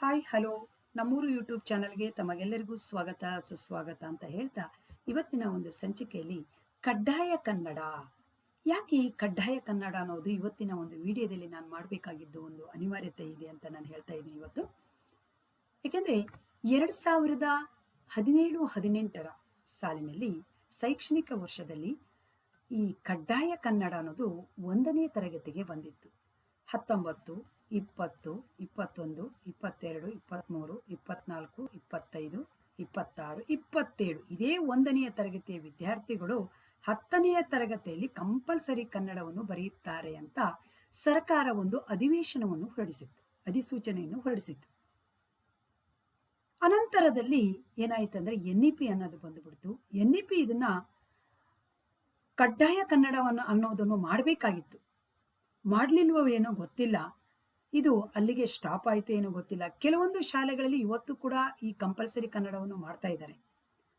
Hi, hello. ನಮ್ಮೂರು YouTube ಚಾನಲ್ಗೆ ತಮಗೆಲ್ಲರಿಗೂ ಸ್ವಾಗತ, ಸುಸ್ವಾಗತ ಅಂತ ಹೇಳ್ತಾ ಇವತ್ತಿನ ಒಂದು ಸಂಚಿಕೆಯಲ್ಲಿ ಕಡ್ಡಾಯ ಕನ್ನಡ. ಯಾಕೆ ಈ ಕಡ್ಡಾಯ ಕನ್ನಡ ಅನ್ನೋದು ಇವತ್ತಿನ ಒಂದು ವಿಡಿಯೋದಲ್ಲಿ ನಾನು ಮಾಡಬೇಕಾಗಿದ್ದು ಒಂದು ಅನಿವಾರ್ಯತೆ ಇದೆ ಅಂತ ನಾನು ಹೇಳ್ತಾ ಇದ್ದೀನಿ ಇವತ್ತು. ಏಕೆಂದರೆ ಎರಡು ಸಾವಿರದ ಹದಿನೇಳು, ಹದಿನೆಂಟರ ಸಾಲಿನಲ್ಲಿ ಶೈಕ್ಷಣಿಕ ವರ್ಷದಲ್ಲಿ ಈ ಕಡ್ಡಾಯ ಕನ್ನಡ ಅನ್ನೋದು ಒಂದನೇ ತರಗತಿಗೆ ಬಂದಿತ್ತು. ಹತ್ತೊಂಬತ್ತು ಇಪ್ಪತ್ತು, ಇಪ್ಪತ್ತೊಂದು, ಇಪ್ಪತ್ತೆರಡು, ಇಪ್ಪತ್ತ್ಮೂರು ಇಪ್ಪತ್ನಾಲ್ಕು ಇಪ್ಪತ್ತೈದು, ಇಪ್ಪತ್ತಾರು, ಇಪ್ಪತ್ತೇಳು. ಇದೇ ಒಂದನೆಯ ತರಗತಿಯ ವಿದ್ಯಾರ್ಥಿಗಳು ಹತ್ತನೆಯ ತರಗತಿಯಲ್ಲಿ ಕಂಪಲ್ಸರಿ ಕನ್ನಡವನ್ನು ಬರೆಯುತ್ತಾರೆ ಅಂತ ಸರ್ಕಾರ ಒಂದು ಅಧಿವೇಶನವನ್ನು ಹೊರಡಿಸಿತ್ತು, ಅಧಿಸೂಚನೆಯನ್ನು ಹೊರಡಿಸಿತ್ತು. ಅನಂತರದಲ್ಲಿ ಏನಾಯ್ತಂದ್ರೆ ಎನ್ ಇ ಪಿ ಅನ್ನೋದು ಬಂದುಬಿಡ್ತು. ಎನ್ ಇ ಪಿ ಇದನ್ನ ಕಡ್ಡಾಯ ಕನ್ನಡವನ್ನು ಅನ್ನೋದನ್ನು ಮಾಡಬೇಕಾಗಿತ್ತು. ಮಾಡಲಿಲ್ವೋ ಏನೋ ಗೊತ್ತಿಲ್ಲ. ಇದು ಅಲ್ಲಿಗೆ ಸ್ಟಾಪ್ ಆಯಿತು ಏನೋ ಗೊತ್ತಿಲ್ಲ. ಕೆಲವೊಂದು ಶಾಲೆಗಳಲ್ಲಿ ಇವತ್ತು ಕೂಡ ಈ ಕಂಪಲ್ಸರಿ ಕನ್ನಡವನ್ನು ಮಾಡ್ತಾ ಇದ್ದಾರೆ.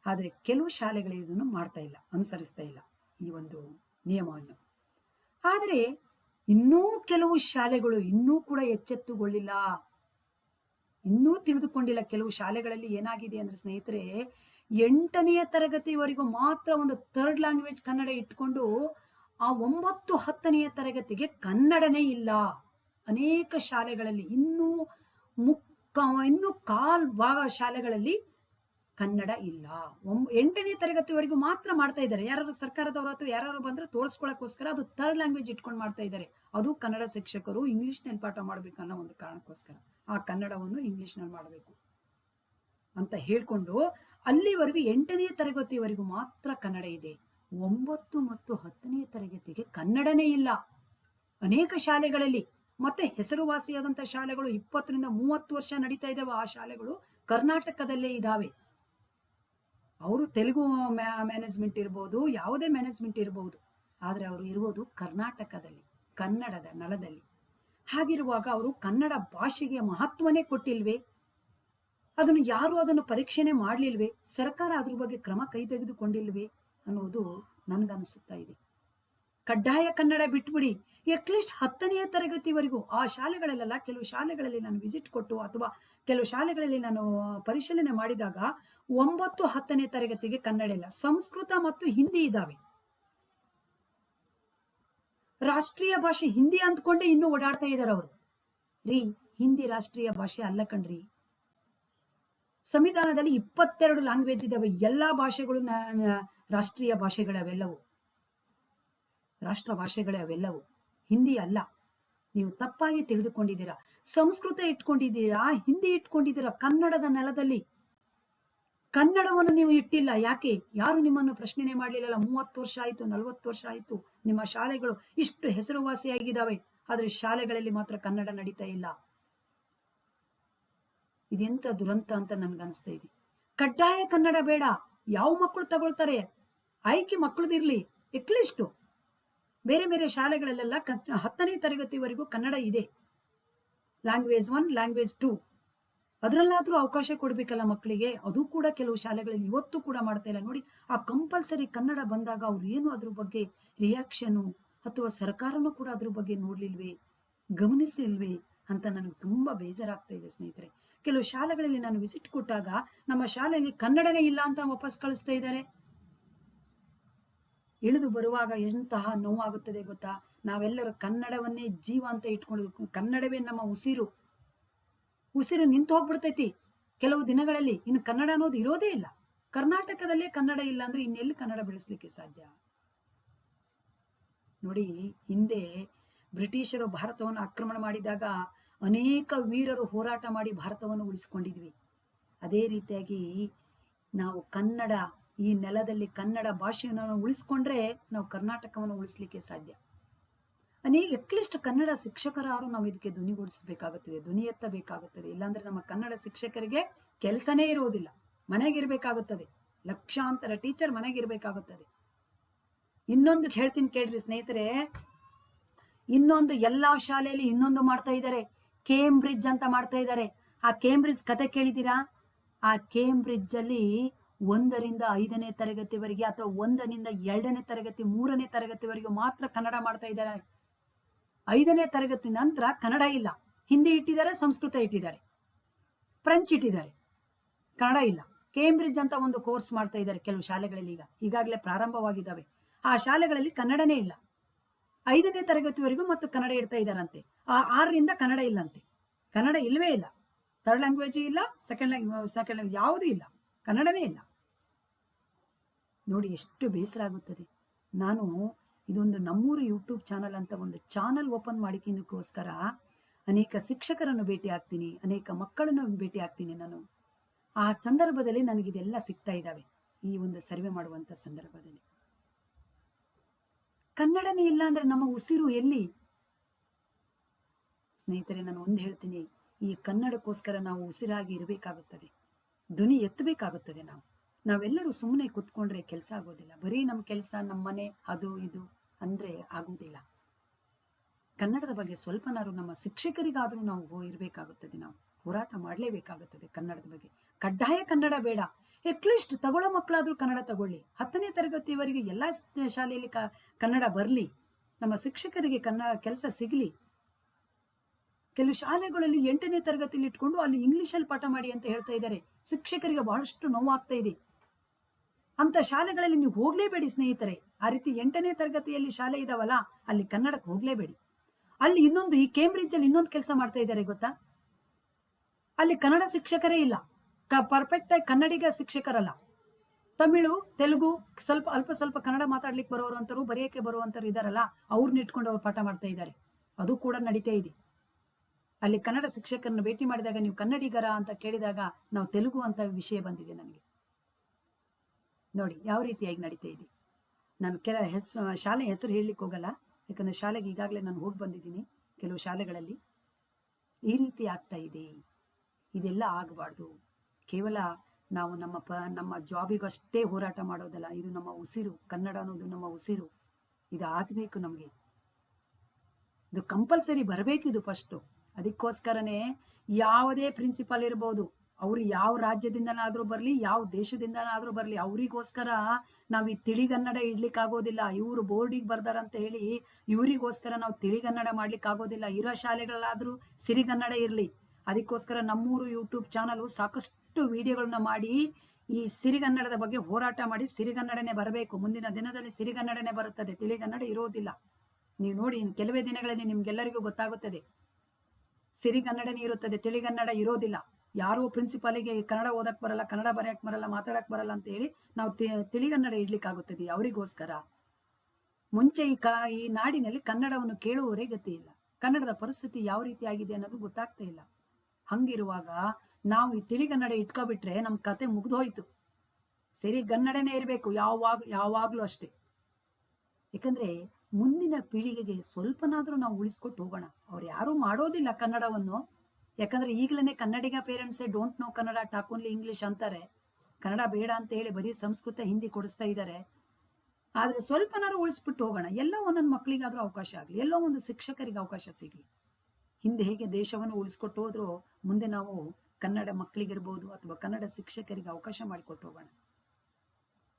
ಆದರೆ ಕೆಲವು ಶಾಲೆಗಳು ಇದನ್ನು ಮಾಡ್ತಾ ಇಲ್ಲ, ಅನುಸರಿಸ್ತಾ ಇಲ್ಲ ಈ ಒಂದು ನಿಯಮವನ್ನು. ಆದರೆ ಇನ್ನೂ ಕೆಲವು ಶಾಲೆಗಳು ಇನ್ನೂ ಕೂಡ ಎಚ್ಚೆತ್ತುಗೊಳ್ಳಿಲ್ಲ. ಇನ್ನೂ ತಿಳಿದುಕೊಂಡಿಲ್ಲ ಕೆಲವು ಶಾಲೆಗಳಲ್ಲಿ ಏನಾಗಿದೆ ಅಂದ್ರೆ ಸ್ನೇಹಿತರೆ, ಎಂಟನೆಯ ತರಗತಿವರೆಗೂ ಮಾತ್ರ ಒಂದು ಥರ್ಡ್ ಲ್ಯಾಂಗ್ವೇಜ್ ಕನ್ನಡ ಇಟ್ಕೊಂಡು ಆ ಒಂಬತ್ತು ಹತ್ತನೆಯ ತರಗತಿಗೆ ಕನ್ನಡನೇ ಇಲ್ಲ. ಅನೇಕ ಶಾಲೆಗಳಲ್ಲಿ ಇನ್ನೂ ಮುಕ್ಕ, ಇನ್ನೂ ಕಾಲ್ ಭಾಗ ಶಾಲೆಗಳಲ್ಲಿ ಕನ್ನಡ ಇಲ್ಲ. ಎಂಟನೇ ತರಗತಿವರೆಗೂ ಮಾತ್ರ ಮಾಡ್ತಾ ಇದ್ದಾರೆ. ಯಾರು ಸರ್ಕಾರದವರು ಅಥವಾ ಯಾರು ಬಂದ್ರೆ ತೋರಿಸ್ಕೊಳ್ಳೋಕ್ಕೋಸ್ಕರ ಅದು ಥರ್ಡ್ ಲ್ಯಾಂಗ್ವೇಜ್ ಇಟ್ಕೊಂಡು ಮಾಡ್ತಾ ಇದ್ದಾರೆ. ಅದು ಕನ್ನಡ ಶಿಕ್ಷಕರು ಇಂಗ್ಲಿಷ್ನಲ್ಲಿ ಪಾಠ ಮಾಡಬೇಕು ಅನ್ನೋ ಒಂದು ಕಾರಣಕ್ಕೋಸ್ಕರ. ಆ ಕನ್ನಡವನ್ನು ಇಂಗ್ಲಿಷ್ನಲ್ಲಿ ಮಾಡಬೇಕು ಅಂತ ಹೇಳ್ಕೊಂಡು ಅಲ್ಲಿವರೆಗೂ ಎಂಟನೇ ತರಗತಿವರೆಗೂ ಮಾತ್ರ ಕನ್ನಡ ಇದೆ. ಒಂಬತ್ತು ಮತ್ತು ಹತ್ತನೇ ತರಗತಿಗೆ ಕನ್ನಡನೇ ಇಲ್ಲ. ಅನೇಕ ಶಾಲೆಗಳಲ್ಲಿ ಮತ್ತೆ ಹೆಸರುವಾಸಿಯಾದಂಥ ಶಾಲೆಗಳು ಇಪ್ಪತ್ತರಿಂದ ಮೂವತ್ತು ವರ್ಷ ನಡೀತಾ ಇದ್ದಾವೆ ಆ ಶಾಲೆಗಳು ಕರ್ನಾಟಕದಲ್ಲೇ ಇದ್ದಾವೆ ಅವರು ತೆಲುಗು ಮ್ಯಾನೇಜ್ಮೆಂಟ್ ಇರ್ಬೋದು, ಯಾವುದೇ ಮ್ಯಾನೇಜ್ಮೆಂಟ್ ಇರ್ಬೋದು. ಆದರೆ ಅವರು ಇರುವುದು ಕರ್ನಾಟಕದಲ್ಲಿ, ಕನ್ನಡದ ನೆಲದಲ್ಲಿ. ಹಾಗಿರುವಾಗ ಅವರು ಕನ್ನಡ ಭಾಷೆಗೆ ಮಹತ್ವನೇ ಕೊಟ್ಟಿಲ್ವೇ? ಅದನ್ನು ಯಾರು ಅದನ್ನು ಪರೀಕ್ಷೆನೇ ಮಾಡಲಿಲ್ವೇ? ಸರ್ಕಾರ ಅದ್ರ ಬಗ್ಗೆ ಕ್ರಮ ಕೈ ತೆಗೆದುಕೊಂಡಿಲ್ವೇ ಅನ್ನೋದು ನನಗನ್ನಿಸುತ್ತಾ ಇದೆ. ಕಡ್ಡಾಯ ಕನ್ನಡ ಬಿಟ್ಬಿಡಿ. ಅಟ್ಲೀಸ್ಟ್ ಹತ್ತನೆಯ ತರಗತಿವರೆಗೂ ಆ ಶಾಲೆಗಳಲ್ಲೆಲ್ಲ ಕೆಲವು ಶಾಲೆಗಳಲ್ಲಿ ನಾನು ವಿಸಿಟ್ ಕೊಟ್ಟು ಅಥವಾ ಕೆಲವು ಶಾಲೆಗಳಲ್ಲಿ ನಾನು ಪರಿಶೀಲನೆ ಮಾಡಿದಾಗ ಒಂಬತ್ತು ಹತ್ತನೇ ತರಗತಿಗೆ ಕನ್ನಡ ಇಲ್ಲ. ಸಂಸ್ಕೃತ ಮತ್ತು ಹಿಂದಿ ಇದ್ದಾವೆ ರಾಷ್ಟ್ರೀಯ ಭಾಷೆ ಹಿಂದಿ ಅಂದ್ಕೊಂಡೇ ಇನ್ನೂ ಓಡಾಡ್ತಾ ಇದ್ದಾರೆ ಅವರು. ರೀ, ಹಿಂದಿ ರಾಷ್ಟ್ರೀಯ ಭಾಷೆ ಅಲ್ಲ ಕಣ್ರಿ. ಸಂವಿಧಾನದಲ್ಲಿ ಇಪ್ಪತ್ತೆರಡು ಲ್ಯಾಂಗ್ವೇಜ್ ಇದಾವೆ. ಎಲ್ಲಾ ಭಾಷೆಗಳು ರಾಷ್ಟ್ರೀಯ ಭಾಷೆಗಳವೆಲ್ಲವು. ರಾಷ್ಟ್ರ ಭಾಷೆಗಳೇ ಅವೆಲ್ಲವೂ. ಹಿಂದಿ ಅಲ್ಲ. ನೀವು ತಪ್ಪಾಗಿ ತಿಳಿದುಕೊಂಡಿದ್ದೀರಾ. ಸಂಸ್ಕೃತ ಇಟ್ಕೊಂಡಿದ್ದೀರಾ. ಹಿಂದಿ ಇಟ್ಕೊಂಡಿದ್ದೀರಾ. ಕನ್ನಡದ ನೆಲದಲ್ಲಿ. ಕನ್ನಡವನ್ನು ನೀವು ಇಟ್ಟಿಲ್ಲ. ಯಾಕೆ? ಯಾರು ನಿಮ್ಮನ್ನು ಪ್ರಶ್ನೆ ಮಾಡಲಿಲ್ಲ ಮೂವತ್ತು ವರ್ಷ ಆಯ್ತು, ನಲ್ವತ್ತು ವರ್ಷ ಆಯ್ತು. ನಿಮ್ಮ ಶಾಲೆಗಳು ಇಷ್ಟು ಹೆಸರುವಾಸಿಯಾಗಿದ್ದಾವೆ. ಆದ್ರೆ ಶಾಲೆಗಳಲ್ಲಿ ಮಾತ್ರ ಕನ್ನಡ ನಡೀತಾ ಇಲ್ಲ. ಇದೆಂತ ದುರಂತ ಅಂತ ನನ್ಗನ್ಸ್ತಾ ಇದೆ. ಕಡ್ಡಾಯ ಕನ್ನಡ ಬೇಡ. ಯಾವ ಮಕ್ಕಳು ತಗೊಳ್ತಾರೆ? ಆಯ್ಕೆ ಮಕ್ಕಳದಿರ್ಲಿ. ಎಟ್ಲೀಸ್ಟು. ಬೇರೆ ಬೇರೆ ಶಾಲೆಗಳಲ್ಲೆಲ್ಲ ಹತ್ತನೇ ತರಗತಿವರೆಗೂ ಕನ್ನಡ ಇದೆ. ಲ್ಯಾಂಗ್ವೇಜ್ ಒನ್ ಲ್ಯಾಂಗ್ವೇಜ್ ಟೂ ಅದರಲ್ಲಾದ್ರೂ ಅವಕಾಶ ಕೊಡ್ಬೇಕಲ್ಲ ಮಕ್ಕಳಿಗೆ? ಅದು ಕೂಡ ಕೆಲವು ಶಾಲೆಗಳಲ್ಲಿ ಇವತ್ತು ಕೂಡ ಮಾಡ್ತಾ ಇಲ್ಲ. ನೋಡಿ, ಆ ಕಂಪಲ್ಸರಿ ಕನ್ನಡ ಬಂದಾಗ ಅವ್ರು ಏನು ಅದ್ರ ಬಗ್ಗೆ ರಿಯಾಕ್ಷನು ಅಥವಾ ಸರ್ಕಾರನೂ ಕೂಡ ಅದ್ರ ಬಗ್ಗೆ ನೋಡ್ಲಿಲ್ವೇ? ಗಮನಿಸಿಲ್ವೇ? ಅಂತ ನನಗೆ ತುಂಬಾ ಬೇಜಾರಾಗ್ತಾ ಇದೆ ಸ್ನೇಹಿತರೆ. ಕೆಲವು ಶಾಲೆಗಳಲ್ಲಿ ನಾನು ವಿಸಿಟ್ ಕೊಟ್ಟಾಗ ನಮ್ಮ ಶಾಲೆಯಲ್ಲಿ ಕನ್ನಡನೇ ಇಲ್ಲ ಅಂತ ವಾಪಸ್ ಕಳಿಸ್ತಾ ಇದ್ದಾರೆ. ಇಳಿದು ಬರುವಾಗ ಎಂತಹ ನೋವಾಗುತ್ತದೆ ಗೊತ್ತಾ? ನಾವೆಲ್ಲರೂ ಕನ್ನಡವನ್ನೇ ಜೀವ ಅಂತ ಇಟ್ಕೊಂಡು ಕನ್ನಡವೇ ನಮ್ಮ ಉಸಿರು. ಉಸಿರು ನಿಂತು ಹೋಗ್ಬಿಡ್ತೈತಿ. ಕೆಲವು ದಿನಗಳಲ್ಲಿ ಇನ್ನು ಕನ್ನಡ ಅನ್ನೋದು ಇರೋದೇ ಇಲ್ಲ. ಕರ್ನಾಟಕದಲ್ಲೇ ಕನ್ನಡ ಇಲ್ಲ ಅಂದ್ರೆ ಇನ್ನೆಲ್ಲಿ ಕನ್ನಡ ಬೆಳೆಸ್ಲಿಕ್ಕೆ ಸಾಧ್ಯ? ನೋಡಿ, ಹಿಂದೆ ಬ್ರಿಟಿಷರು ಭಾರತವನ್ನು ಆಕ್ರಮಣ ಮಾಡಿದಾಗ ಅನೇಕ ವೀರರು ಹೋರಾಟ ಮಾಡಿ ಭಾರತವನ್ನು ಉಳಿಸಿಕೊಂಡಿದ್ವಿ. ಅದೇ ರೀತಿಯಾಗಿ ನಾವು ಕನ್ನಡ ಈ ನೆಲದಲ್ಲಿ ಕನ್ನಡ ಭಾಷೆಯನ್ನು ಉಳಿಸ್ಕೊಂಡ್ರೆ ನಾವು ಕರ್ನಾಟಕವನ್ನು ಉಳಿಸ್ಲಿಕ್ಕೆ ಸಾಧ್ಯ. ಅನೇಕ ಎಟ್ಲೀಸ್ಟ್ ಕನ್ನಡ ಶಿಕ್ಷಕರಾರು ನಾವು ಇದಕ್ಕೆ ಧ್ವನಿಗೂಡಿಸಬೇಕಾಗುತ್ತದೆ ಧ್ವನಿ ಎತ್ತಬೇಕಾಗುತ್ತದೆ. ಇಲ್ಲಾಂದ್ರೆ ನಮ್ಮ ಕನ್ನಡ ಶಿಕ್ಷಕರಿಗೆ ಕೆಲಸನೇ ಇರುವುದಿಲ್ಲ ಮನೆಗಿರ್ಬೇಕಾಗುತ್ತದೆ. ಲಕ್ಷಾಂತರ ಟೀಚರ್ ಮನೆಗಿರ್ಬೇಕಾಗುತ್ತದೆ. ಇನ್ನೊಂದು ಹೇಳ್ತೀನಿ ಕೇಳ್ರಿ ಸ್ನೇಹಿತರೆ, ಇನ್ನೊಂದು ಎಲ್ಲಾ ಶಾಲೆಯಲ್ಲಿ ಇನ್ನೊಂದು ಮಾಡ್ತಾ ಇದ್ದಾರೆ. ಕೇಂಬ್ರಿಡ್ಜ್ ಅಂತ ಮಾಡ್ತಾ ಇದ್ದಾರೆ. ಆ ಕೇಂಬ್ರಿಡ್ಜ್ ಕತೆ ಕೇಳಿದ್ದೀರಾ? ಆ ಕೇಂಬ್ರಿಡ್ಜ್ ಅಲ್ಲಿ ಒಂದರಿಂದ ಐದನೇ ತರಗತಿವರೆಗೆ ಅಥವಾ ಒಂದರಿಂದ ಎರಡನೇ ತರಗತಿ, ಮೂರನೇ ತರಗತಿವರೆಗೂ ಮಾತ್ರ ಕನ್ನಡ ಮಾಡ್ತಾ ಇದ್ದಾರೆ. ಐದನೇ ತರಗತಿ ನಂತರ ಕನ್ನಡ ಇಲ್ಲ. ಹಿಂದಿ ಇಟ್ಟಿದ್ದಾರೆ, ಸಂಸ್ಕೃತ ಇಟ್ಟಿದ್ದಾರೆ. ಫ್ರೆಂಚ್ ಇಟ್ಟಿದ್ದಾರೆ. ಕನ್ನಡ ಇಲ್ಲ. ಕೇಂಬ್ರಿಡ್ಜ್ ಅಂತ ಒಂದು ಕೋರ್ಸ್ ಮಾಡ್ತಾ ಇದ್ದಾರೆ ಕೆಲವು ಶಾಲೆಗಳಲ್ಲಿ ಈಗ. ಈಗಾಗಲೇ ಪ್ರಾರಂಭವಾಗಿದ್ದಾವೆ. ಆ ಶಾಲೆಗಳಲ್ಲಿ ಕನ್ನಡನೇ ಇಲ್ಲ. ಐದನೇ ತರಗತಿವರೆಗೂ ಮತ್ತು ಕನ್ನಡ ಇಡ್ತಾ ಇದ್ದಾರಂತೆ. ಆ ಆರರಿಂದ ಕನ್ನಡ ಇಲ್ಲಂತೆ. ಕನ್ನಡ ಇಲ್ಲವೇ ಇಲ್ಲ. ಥರ್ಡ್ ಲ್ಯಾಂಗ್ವೇಜ್ ಇಲ್ಲ ಸೆಕೆಂಡ್ ಲ್ಯಾಂಗ್ವೇಜ್ ಸೆಕೆಂಡ್ ಲ್ಯಾಂಗ್ವೇಜ್ ಯಾವುದೂ ಇಲ್ಲ. ಕನ್ನಡನೇ ಇಲ್ಲ. ನೋಡಿ ಎಷ್ಟು ಬೇಸರ ಆಗುತ್ತದೆ. ನಾನು ಇದೊಂದು ನಮ್ಮೂರು ಯೂಟ್ಯೂಬ್ ಚಾನಲ್ ಅಂತ ಒಂದು ಚಾನಲ್ ಓಪನ್ ಮಾಡಿಕೊಂಡಕ್ಕೋಸ್ಕರ ಅನೇಕ ಶಿಕ್ಷಕರನ್ನು ಭೇಟಿ ಆಗ್ತೀನಿ, ಅನೇಕ ಮಕ್ಕಳನ್ನು ಭೇಟಿ ಆಗ್ತೀನಿ ನಾನು. ಆ ಸಂದರ್ಭದಲ್ಲಿ ನನಗಿದೆಲ್ಲ ಸಿಗ್ತಾ ಇದ್ದಾವೆ, ಈ ಒಂದು ಸರ್ವೆ ಮಾಡುವಂತ ಸಂದರ್ಭದಲ್ಲಿ. ಕನ್ನಡನೇ ಇಲ್ಲ ಅಂದ್ರೆ ನಮ್ಮ ಉಸಿರು ಎಲ್ಲಿ? ಸ್ನೇಹಿತರೆ, ನಾನು ಒಂದು ಹೇಳ್ತೀನಿ, ಈ ಕನ್ನಡಕ್ಕೋಸ್ಕರ ನಾವು ಉಸಿರಾಗಿ ಇರಬೇಕಾಗುತ್ತದೆ, ಧ್ವನಿ ಎತ್ತಬೇಕಾಗುತ್ತದೆ ನಾವು. ನಾವೆಲ್ಲರೂ ಸುಮ್ಮನೆ ಕುತ್ಕೊಂಡ್ರೆ ಕೆಲಸ ಆಗೋದಿಲ್ಲ. ಬರೀ ನಮ್ಮ ಕೆಲಸ ನಮ್ಮ ಮನೆ, ಅದು, ಇದು ಅಂದ್ರೆ ಆಗುವುದಿಲ್ಲ ಕನ್ನಡದ ಬಗ್ಗೆ ಸ್ವಲ್ಪನಾರು ನಮ್ಮ ಶಿಕ್ಷಕರಿಗಾದ್ರೂ ನಾವು ಇರಬೇಕಾಗುತ್ತದೆ ನಾವು. ಹೋರಾಟ ಮಾಡಲೇಬೇಕಾಗುತ್ತದೆ ಕನ್ನಡದ ಬಗ್ಗೆ. ಕಡ್ಡಾಯ ಕನ್ನಡ ಬೇಡ. ಅಟ್ಲೀಸ್ಟ್ ತಗೊಳ್ಳೋ ಮಕ್ಕಳಾದ್ರೂ ಕನ್ನಡ ತಗೊಳ್ಳಿ. ಹತ್ತನೇ ತರಗತಿವರೆಗೆ ಎಲ್ಲ ಶಾಲೆಯಲ್ಲಿ ಕನ್ನಡ ಬರಲಿ. ನಮ್ಮ ಶಿಕ್ಷಕರಿಗೆ ಕನ್ನಡ ಕೆಲಸ ಸಿಗಲಿ. ಕೆಲವು ಶಾಲೆಗಳಲ್ಲಿ ಎಂಟನೇ ತರಗತಿಯಲ್ಲಿ ಇಟ್ಕೊಂಡು ಅಲ್ಲಿ ಇಂಗ್ಲಿಷಲ್ಲಿ ಪಾಠ ಮಾಡಿ ಅಂತ ಹೇಳ್ತಾ ಇದ್ದಾರೆ. ಶಿಕ್ಷಕರಿಗೆ ಬಹಳಷ್ಟು ನೋವಾಗ್ತಾ ಇದೆ. ಅಂತ ಶಾಲೆಗಳಲ್ಲಿ ನೀವು ಹೋಗ್ಲೇಬೇಡಿ ಸ್ನೇಹಿತರೆ. ಆ ರೀತಿ ಎಂಟನೇ ತರಗತಿಯಲ್ಲಿ ಶಾಲೆ ಇದಾವಲ್ಲ, ಅಲ್ಲಿ ಕನ್ನಡಕ್ಕೆ ಹೋಗ್ಲೇಬೇಡಿ. ಅಲ್ಲಿ ಇನ್ನೊಂದು ಈ ಕೇಂಬ್ರಿಡ್ಜ್ ಅಲ್ಲಿ ಇನ್ನೊಂದು ಕೆಲಸ ಮಾಡ್ತಾ ಇದ್ದಾರೆ ಗೊತ್ತಾ? ಅಲ್ಲಿ ಕನ್ನಡ ಶಿಕ್ಷಕರೇ ಇಲ್ಲ. ಪರ್ಫೆಕ್ಟ್ ಆಗಿ ಕನ್ನಡಿಗ ಶಿಕ್ಷಕರಲ್ಲ. ತಮಿಳು, ತೆಲುಗು, ಸ್ವಲ್ಪ ಅಲ್ಪ ಸ್ವಲ್ಪ ಕನ್ನಡ ಮಾತಾಡ್ಲಿಕ್ಕೆ ಬರೋರು ಅಂತರು ಬರೆಯಕ್ಕೆ ಬರುವಂತರು ಇದಾರಲ್ಲ ಅವ್ರನ್ನ ಇಟ್ಕೊಂಡು ಅವ್ರು ಪಾಠ ಮಾಡ್ತಾ ಇದ್ದಾರೆ. ಅದು ಕೂಡ ನಡೀತಾ ಇದೆ. ಅಲ್ಲಿ ಕನ್ನಡ ಶಿಕ್ಷಕರನ್ನ ಭೇಟಿ ಮಾಡಿದಾಗ ನೀವು ಕನ್ನಡಿಗರ ಅಂತ ಕೇಳಿದಾಗ ನಾವು ತೆಲುಗು ಅಂತ ವಿಷಯ ಬಂದಿದೆ ನನಗೆ. ನೋಡಿ, ಯಾವ ರೀತಿಯಾಗಿ ನಡೀತಾ ಇದೆ? ನಾನು ಕೆಲ ಹೆಸರು ಶಾಲೆ ಹೆಸರು ಹೇಳಲಿಕ್ಕೆ ಹೋಗಲ್ಲ, ಯಾಕಂದ್ರೆ ಶಾಲೆಗೆ ಈಗಾಗಲೇ ನಾನು ಹೋಗಿ ಬಂದಿದ್ದೀನಿ ಕೆಲವು ಶಾಲೆಗಳಲ್ಲಿ. ಈ ರೀತಿ ಆಗ್ತಾ ಇದೆ. ಇದೆಲ್ಲ ಆಗಬಾರ್ದು. ಕೇವಲ ನಾವು ನಮ್ಮ ಪ, ನಮ್ಮ ಜಾಬಿಗಷ್ಟೇ ಹೋರಾಟ ಮಾಡೋದಲ್ಲ, ಇದು ನಮ್ಮ ಉಸಿರು, ಕನ್ನಡ ಅನ್ನೋದು ನಮ್ಮ ಉಸಿರು. ಇದು ಆಗಬೇಕು ನಮಗೆ. ಇದು ಕಂಪಲ್ಸರಿ ಬರಬೇಕು ಇದು ಫಸ್ಟು ಅದಕ್ಕೋಸ್ಕರನೇ ಯಾವುದೇ ಪ್ರಿನ್ಸಿಪಾಲ್ ಇರ್ಬೋದು ಅವ್ರು ಯಾವ ರಾಜ್ಯದಿಂದನಾದ್ರೂ ಬರಲಿ, ಯಾವ ದೇಶದಿಂದನಾದ್ರೂ ಬರಲಿ, ಅವರಿಗೋಸ್ಕರ ನಾವು ಈ ತಿಳಿಗನ್ನಡ ಇಡ್ಲಿಕ್ಕಾಗೋದಿಲ್ಲ. ಇವರು ಬೋರ್ಡಿಗೆ ಬರ್ದಾರಂತ ಹೇಳಿ ಇವರಿಗೋಸ್ಕರ ನಾವು ತಿಳಿಗನ್ನಡ ಮಾಡ್ಲಿಕ್ಕೆ ಆಗೋದಿಲ್ಲ ಇರೋ ಶಾಲೆಗಳಾದ್ರೂ ಸಿರಿಗನ್ನಡ ಇರಲಿ. ಅದಕ್ಕೋಸ್ಕರ ನಮ್ಮೂರು ಯೂಟ್ಯೂಬ್ ಚಾನಲ್ ಸಾಕಷ್ಟು ವಿಡಿಯೋಗಳನ್ನ ಮಾಡಿ ಈ ಸಿರಿಗನ್ನಡದ ಬಗ್ಗೆ ಹೋರಾಟ ಮಾಡಿ ಸಿರಿಗನ್ನಡನೆ ಬರಬೇಕು. ಮುಂದಿನ ದಿನದಲ್ಲಿ ಸಿರಿಗನ್ನಡನೆ ಬರುತ್ತದೆ. ತಿಳಿಗನ್ನಡ ಇರೋದಿಲ್ಲ. ನೀವು ನೋಡಿ ಕೆಲವೇ ದಿನಗಳಲ್ಲಿ ನಿಮ್ಗೆಲ್ಲರಿಗೂ ಗೊತ್ತಾಗುತ್ತದೆ. ಸಿರಿಗನ್ನಡನೇ ಇರುತ್ತದೆ. ತಿಳಿಗನ್ನಡ ಇರೋದಿಲ್ಲ. ಯಾರೋ ಪ್ರಿನ್ಸಿಪಾಲಿಗೆ ಕನ್ನಡ ಓದಕ್ ಬರಲ್ಲ, ಕನ್ನಡ ಬರೆಯಕ್ ಬರಲ್ಲ, ಮಾತಾಡಕ್ ಬರಲ್ಲ ಅಂತ ಹೇಳಿ ನಾವು ತಿಳಿಗನ್ನಡ ಇಡ್ಲಿಕ್ಕಾಗುತ್ತದೆ ಅವರಿಗೋಸ್ಕರ ಮುಂಚೆ ಈ ಕಾ, ಈ ನಾಡಿನಲ್ಲಿ ಕನ್ನಡವನ್ನು ಕೇಳುವವರೇ ಗತಿ ಇಲ್ಲ. ಕನ್ನಡದ ಪರಿಸ್ಥಿತಿ ಯಾವ ರೀತಿ ಆಗಿದೆ ಅನ್ನೋದು ಗೊತ್ತಾಗ್ತಾ ಇಲ್ಲ. ಹಂಗಿರುವಾಗ ನಾವು ಈ ತಿಳಿಗನ್ನಡ ಇಟ್ಕೊಬಿಟ್ರೆ ನಮ್ಮ ಕತೆ ಮುಗ್ದೋಯ್ತು. ಸರಿ, ಗನ್ನಡನೇ ಇರಬೇಕು, ಯಾವಾಗ, ಯಾವಾಗ್ಲೂ ಅಷ್ಟೇ. ಯಾಕಂದ್ರೆ ಮುಂದಿನ ಪೀಳಿಗೆಗೆ ಸ್ವಲ್ಪನಾದ್ರೂ ನಾವು ಉಳಿಸ್ಕೊಟ್ಟು ಹೋಗೋಣ. ಅವ್ರು ಯಾರು ಮಾಡೋದಿಲ್ಲ ಕನ್ನಡವನ್ನು. ಯಾಕಂದ್ರೆ ಈಗಲೇ Kannadiga ಪೇರೆಂಟ್ಸೇ don't know Kannada talk only English ಅಂತಾರೆ. ಕನ್ನಡ ಬೇಡ ಅಂತ ಹೇಳಿ ಬರೀ ಸಂಸ್ಕೃತ, ಹಿಂದಿ ಕೊಡಿಸ್ತಾ ಇದ್ದಾರೆ ಆದ್ರೆ ಸ್ವಲ್ಪನಾರು ಉಳಿಸ್ಬಿಟ್ಟು ಹೋಗೋಣ. ಎಲ್ಲೋ ಒಂದೊಂದು ಮಕ್ಕಳಿಗಾದ್ರೂ ಅವಕಾಶ ಆಗಲಿ. ಎಲ್ಲೋ ಒಂದು ಶಿಕ್ಷಕರಿಗೆ ಅವಕಾಶ ಸಿಗಲಿ. ಹಿಂದೆ ಹೇಗೆ ದೇಶವನ್ನು ಉಳಿಸ್ಕೊಟ್ಟು ಹೋದ್ರು ಮುಂದೆ ನಾವು ಕನ್ನಡ ಮಕ್ಕಳಿಗಿರ್ಬೋದು ಅಥವಾ ಕನ್ನಡ ಶಿಕ್ಷಕರಿಗೆ ಅವಕಾಶ ಮಾಡಿಕೊಟ್ಟು ಹೋಗೋಣ.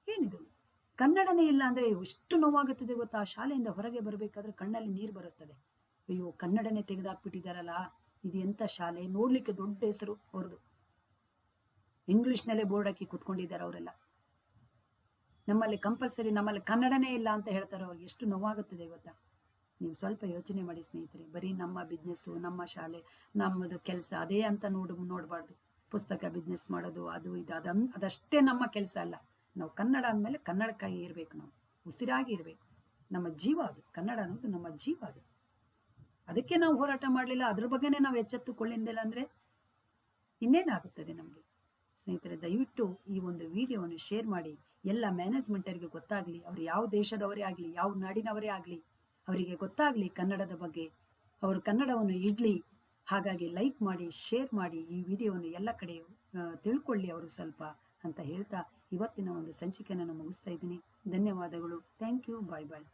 ಏನಿದು? ಕನ್ನಡನೇ ಇಲ್ಲ ಅಂದ್ರೆ ಎಷ್ಟು ನೋವಾಗುತ್ತದೆ ಗೊತ್ತಾ? ಆ ಶಾಲೆಯಿಂದ ಹೊರಗೆ ಬರಬೇಕಾದ್ರೆ ಕಣ್ಣಲ್ಲಿ ನೀರು ಬರುತ್ತದೆ. ಅಯ್ಯೋ, ಕನ್ನಡನೇ ತೆಗೆದಾಕ್ಬಿಟ್ಟಿದಾರಲ್ಲ. ಇದು ಎಂತ ಶಾಲೆ? ನೋಡ್ಲಿಕ್ಕೆ ದೊಡ್ಡ ಹೆಸರು ಅವ್ರದ್ದು ಇಂಗ್ಲಿಷ್ನಲ್ಲೇ ಬೋರ್ಡ್ ಹಾಕಿ ಕುತ್ಕೊಂಡಿದ್ದಾರೆ ಅವರೆಲ್ಲ. ನಮ್ಮಲ್ಲಿ ಕಂಪಲ್ಸರಿ ನಮ್ಮಲ್ಲಿ ಕನ್ನಡನೇ ಇಲ್ಲ ಅಂತ ಹೇಳ್ತಾರೆ ಅವ್ರಿಗೆ ಎಷ್ಟು ನೋವಾಗುತ್ತದೆ ಗೊತ್ತಾ? ನೀವು ಸ್ವಲ್ಪ ಯೋಚನೆ ಮಾಡಿ ಸ್ನೇಹಿತರೆ. ಬರೀ ನಮ್ಮ ಬಿಸ್ನೆಸ್ಸು ನಮ್ಮ ಶಾಲೆ, ನಮ್ಮದು ಕೆಲಸ ಅದೇ ಅಂತ ನೋಡ್, ನೋಡಬಾರ್ದು. ಪುಸ್ತಕ ಬಿಸ್ನೆಸ್ ಮಾಡೋದು, ಅದು ಇದು ಅದನ್ ಅದಷ್ಟೇ ನಮ್ಮ ಕೆಲಸ ಅಲ್ಲ. ನಾವು ಕನ್ನಡ ಅಂದಮೇಲೆ ಕನ್ನಡಕ್ಕಾಗಿ ಇರಬೇಕು ನಾವು. ಉಸಿರಾಗಿ ಇರಬೇಕು. ನಮ್ಮ ಜೀವ ಅದು. ಕನ್ನಡ ಅನ್ನೋದು ನಮ್ಮ ಜೀವ ಅದು. ಅದಕ್ಕೆ ನಾವು ಹೋರಾಟ ಮಾಡಲಿಲ್ಲ. ಅದ್ರ ಬಗ್ಗೆನೇ ನಾವು ಎಚ್ಚೆತ್ತುಕೊಳ್ಳಿಂದಿಲ್ಲ ಅಂದ್ರೆ ಇನ್ನೇನಾಗುತ್ತದೆ ನಮಗೆ? ಸ್ನೇಹಿತರೆ, ದಯವಿಟ್ಟು ಈ ಒಂದು ವಿಡಿಯೋವನ್ನು ಶೇರ್ ಮಾಡಿ. ಎಲ್ಲ ಮ್ಯಾನೇಜ್ಮೆಂಟರಿಗೆ ಗೊತ್ತಾಗ್ಲಿ, ಅವ್ರು ಯಾವ ದೇಶದವರೇ ಆಗಲಿ, ಯಾವ ನಾಡಿನವರೇ ಆಗಲಿ, ಅವರಿಗೆ ಗೊತ್ತಾಗ್ಲಿ ಕನ್ನಡದ ಬಗ್ಗೆ. ಅವರು ಕನ್ನಡವನ್ನು ಇಡ್ಲಿ. ಹಾಗಾಗಿ ಲೈಕ್ ಮಾಡಿ, ಶೇರ್ ಮಾಡಿ, ಈ ವಿಡಿಯೋವನ್ನು ಎಲ್ಲ ಕಡೆ ತಿಳ್ಕೊಳ್ಳಿ ಅವರು ಸ್ವಲ್ಪ ಅಂತ ಹೇಳ್ತಾ ಇವತ್ತಿನ ಒಂದು ಸಂಚಿಕೆಯನ್ನು ಮುಗಿಸ್ತಾ ಇದ್ದೀನಿ. ಧನ್ಯವಾದಗಳು. Thank you. Bye bye.